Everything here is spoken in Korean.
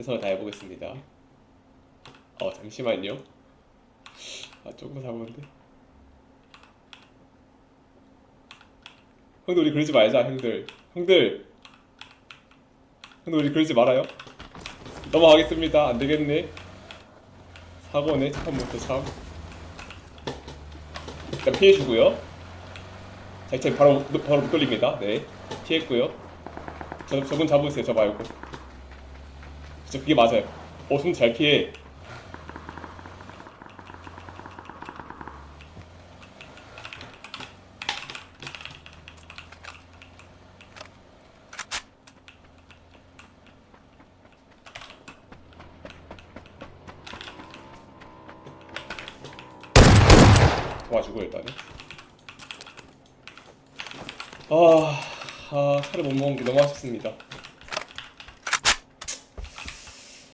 최선을 다해 보겠습니다. 어 잠시만요. 아 조금 잡았는데. 형들 우리 그러지 말자 형들. 형들. 형들 우리 그러지 말아요. 넘어가겠습니다. 안 되겠네. 사고네 처음부터 참. 일단 피해 주고요. 자 이제 바로 바로 못 돌립니다. 네 피했고요. 저 저분 잡으세요. 저 말고. 진짜 그게 맞아요. 어, 손잘 피해. 도와주고 일단은. 아, 아 차를 못 먹은 게 너무 아쉽습니다.